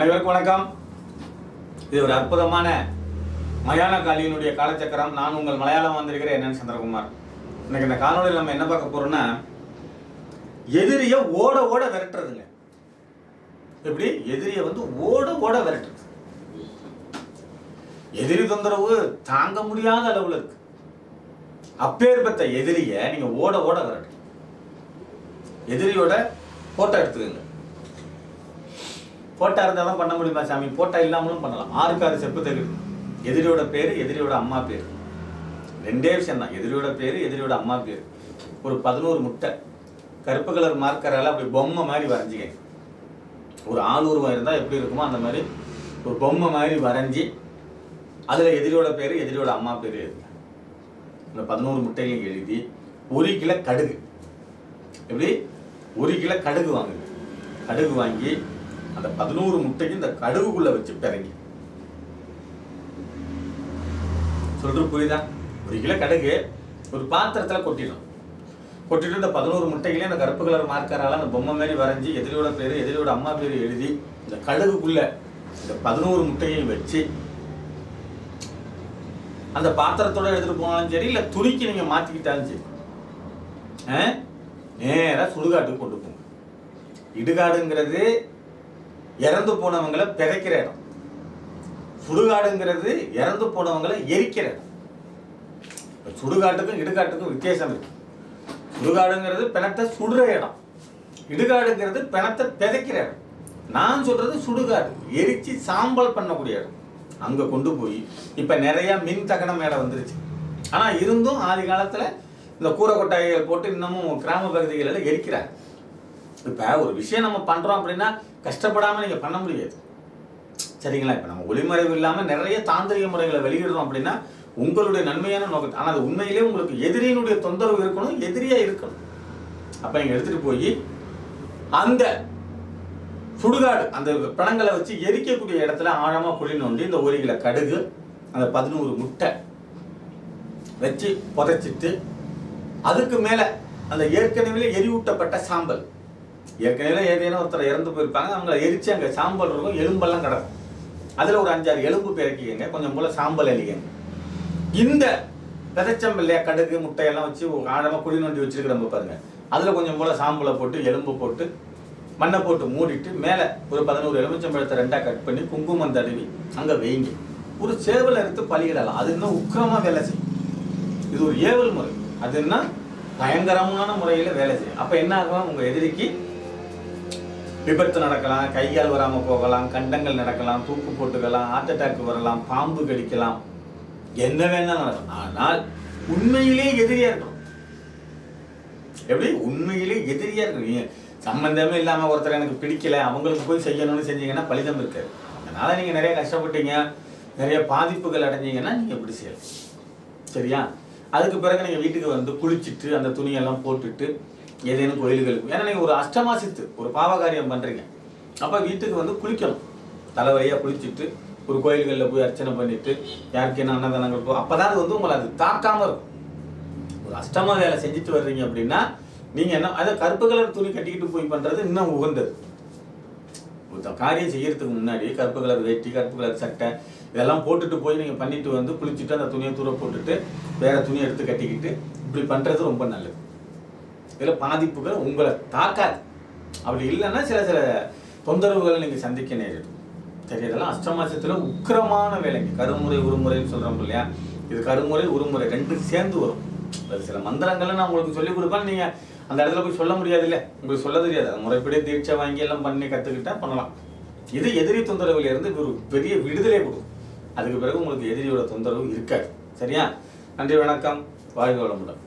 அனைவருக்கும் வணக்கம். இது ஒரு அற்புதமான மயான காளியினுடைய காலச்சக்கரம். நான் உங்கள் மலையாளம் வந்திருக்கிறேன் என்னன்னு சந்திரகுமார். இன்னைக்கு இந்த காணொலியில் நம்ம என்ன பார்க்க போறோம்னா எதிரியை ஓட ஓட விரட்டுறதுங்க. எப்படி? எதிரியை வந்து ஓட ஓட விரட்டுறது. எதிரி தொந்தரவு தாங்க முடியாத அளவில் இருக்கு. அப்பேற்பட்ட எதிரியை நீங்க ஓட ஓட விரட்டு எதிரியோட போட்டோ எடுத்துக்கோங்க. போட்டா இருந்தால் தான் பண்ண முடியுமா சாமி? போட்டா இல்லாமலும் பண்ணலாம். ஆறுக்கு ஆறு செப்பு தெரியும் எதிரியோட பேர் எதிரியோட அம்மா பேர். ரெண்டே விஷயம் தான் எதிரியோட பேர் எதிரியோட அம்மா பேர். ஒரு பதினோரு முட்டை. கருப்பு கலர் மார்க்கரால் அப்படி பொம்மை மாதிரி வரைஞ்சிக்க ஒரு ஆளுருவம் இருந்தால் எப்படி இருக்குமோ அந்த மாதிரி ஒரு பொம்மை மாதிரி வரைஞ்சி அதில் எதிரியோட பேர் எதிரியோட அம்மா பேர் எழுதுங்க. இந்த பதினோரு முட்டைகளையும் எழுதி ஒரு கிலோ கடுகு. எப்படி? ஒரு கிலோ கடுகு வாங்குங்க. கடுகு வாங்கி அந்த பதினோரு முட்டையும் இந்த கடுவுக்குள்ள வச்சு பிறங்கி சொல்றது புரியுதா? ஒரு கிலோ கடுகு ஒரு பாத்திரத்துல கொட்டிடும் கொட்டிட்டு இந்த பதினோரு முட்டைகளையும் அந்த கருப்பு கலர் மார்க்கரால அந்த பொம்மை மாதிரி வரைஞ்சி எதிரியோட பேரு எதிரியோட அம்மா பேரு எழுதி இந்த கடுகுக்குள்ள இந்த பதினோரு முட்டையையும் வச்சு அந்த பாத்திரத்தோட எடுத்துட்டு போனாலும் சரி இல்ல துணிக்கு நீங்க மாத்திக்கிட்டாலும் சரி ஆ? நேரா சுடுகாட்டுக்கு கொண்டு போங்க. இடுகாடுங்கிறது இறந்து போனவங்களை பிதைக்கிற இடம். சுடுகாடுங்கிறது இறந்து போனவங்களை எரிக்கிற இடம். சுடுகாட்டுக்கும் இடுகாட்டுக்கும் வித்தியாசம் இருக்கு. சுடுகாடுங்கிறது பிணத்தை சுடுற இடம். இடுகாடுங்கிறது பிணத்தை பிதைக்கிற இடம். நான் சொல்றது சுடுகாடு. எரிச்சு சாம்பல் பண்ணக்கூடிய இடம். அங்க கொண்டு போய் இப்ப நிறைய மின் தகனம் மேல வந்துருச்சு. ஆனா இருந்தும் ஆதி காலத்துல இந்த கூரை கொட்டாய்கள் போட்டு இன்னமும் கிராம பகுதிகளில் எரிக்கிறாங்க. இப்போ ஒரு விஷயம் நம்ம பண்ணுறோம் அப்படின்னா கஷ்டப்படாமல் நீங்கள் பண்ண முடியாது. சரிங்களா? இப்போ நம்ம ஒளிமறைவு இல்லாமல் நிறைய தாந்திரிக முறைகளை வெளியிடுறோம் அப்படின்னா உங்களுடைய நன்மையான நோக்கத்தை ஆனால் அது உண்மையிலே உங்களுக்கு எதிரியினுடைய தொந்தரவு இருக்கணும் எதிரியாக இருக்கணும். அப்போ இங்கே எடுத்துகிட்டு போய் அந்த சுடுகாடு அந்த பிணங்களை வச்சு எரிக்கக்கூடிய இடத்துல ஆழமாக குழி நோண்டி இந்த ஒரு கிலோ கடுகு அந்த பதினோரு முட்டை வச்சு புதைச்சிட்டு அதுக்கு மேலே அந்த ஏற்கனவே எரிவூட்டப்பட்ட சாம்பல். ஏற்கனவே ஏதேனும் ஒருத்தர் இறந்து போயிருப்பாங்க. அவங்கள எரிச்சு அங்கே சாம்பல் இருக்கும் எலும்பெல்லாம் கிடக்கும். அதில் ஒரு அஞ்சாறு எலும்பு பிறக்கிக்கங்க கொஞ்சம் போல சாம்பல் அழிக்கங்க இந்த விதைச்சம்பல்லையா கடுகு முட்டையெல்லாம் வச்சு ஆழமாக குழி நோண்டி வச்சிருக்கிறோம் பாருங்க. அதில் கொஞ்சம் போல சாம்பலை போட்டு எலும்பு போட்டு மண்ணை போட்டு மூடிட்டு மேலே ஒரு பதினோரு எலுமிச்சம்பழத்தை ரெண்டாக கட் பண்ணி குங்குமம் தடவி அங்கே வைங்க. ஒரு சேவல் எடுத்து பலியிடலாம் அது இன்னும் உக்கிரமாக வேலை செய்யும். இது ஒரு ஏவல் முறை. அது என்ன பயங்கரமான முறையில் வேலை செய்யும். அப்போ என்ன ஆகும்? உங்கள் எதிரிக்கு விபத்து நடக்கலாம் கையால் வராமல் போகலாம் கண்டங்கள் நடக்கலாம் தூக்கு போட்டுக்கலாம் ஹார்ட் அட்டாக் வரலாம் பாம்பு கடிக்கலாம். என்ன வேணாலும் நடக்கும். ஆனால் உண்மையிலே எதிரியா இருக்கணும். எப்படி? உண்மையிலே எதிரியா இருக்கணும். நீங்க சம்பந்தமே இல்லாம ஒருத்தர் எனக்கு பிடிக்கல அவங்களுக்கு போய் செய்யணும்னு செஞ்சீங்கன்னா பலிதம் இருக்காது. அதனால நீங்க நிறைய கஷ்டப்பட்டீங்க நிறைய பாதிப்புகள் அடைஞ்சீங்கன்னா நீங்க எப்படி செய்யலாம். சரியா? அதுக்கு பிறகு நீங்க வீட்டுக்கு வந்து குளிச்சுட்டு அந்த துணியெல்லாம் போட்டுட்டு ஏதேனும் கோயில்களுக்கு ஏன்னா நீங்கள் ஒரு அஷ்டமாசித்து ஒரு பாவகாரியம் பண்ணுறீங்க அப்போ வீட்டுக்கு வந்து குளிக்கணும். தலைவரியாக குளிச்சுட்டு ஒரு கோயில்களில் போய் அர்ச்சனை பண்ணிட்டு யாருக்கு என்ன அன்னதானங்கள் போ அப்பதான் அது வந்து உங்களை அது தாக்காமல் இருக்கும். ஒரு அஷ்டமாக வேலை செஞ்சுட்டு வர்றீங்க அப்படின்னா நீங்கள் என்ன அதை கருப்பு கலர் துணி கட்டிக்கிட்டு போய் பண்ணுறது இன்னும் உகந்தது. ஒரு காரியம் செய்யறதுக்கு முன்னாடி கருப்பு கலர் வேட்டி கருப்பு கலர் சட்டை இதெல்லாம் போட்டுட்டு போய் நீங்கள் பண்ணிட்டு வந்து குளிச்சுட்டு அந்த துணியை தூர போட்டுட்டு வேற துணியை எடுத்து கட்டிக்கிட்டு இப்படி பண்ணுறது ரொம்ப நல்லது. சில பாதிப்புகள் உங்களை தாக்காது. அப்படி இல்லைன்னா சில சில தொந்தரவுகளை நீங்கள் சந்திக்க நேரிடும். சரி இதெல்லாம் அஷ்டமாசத்துல உக்கிரமான வேலைங்க. கருமுறை உருமுறைன்னு சொல்கிறோம் இல்லையா? இது கருமுறை உருமுறை ரெண்டும் சேர்ந்து வரும். அது சில மந்திரங்களை நான் உங்களுக்கு சொல்லிக் கொடுப்பேன். நீங்கள் அந்த இடத்துல போய் சொல்ல முடியாது இல்லை உங்களுக்கு சொல்ல தெரியாது. அது முறைப்படி தீட்சை வாங்கி எல்லாம் பண்ணி கற்றுக்கிட்டா பண்ணலாம். இது எதிரி தொந்தரவுல இருந்து ஒரு பெரிய விடுதலை கொடுக்கும். அதுக்கு பிறகு உங்களுக்கு எதிரியோட தொந்தரவு இருக்காது. சரியா? நன்றி வணக்கம். வாழ்க வளமுடன்.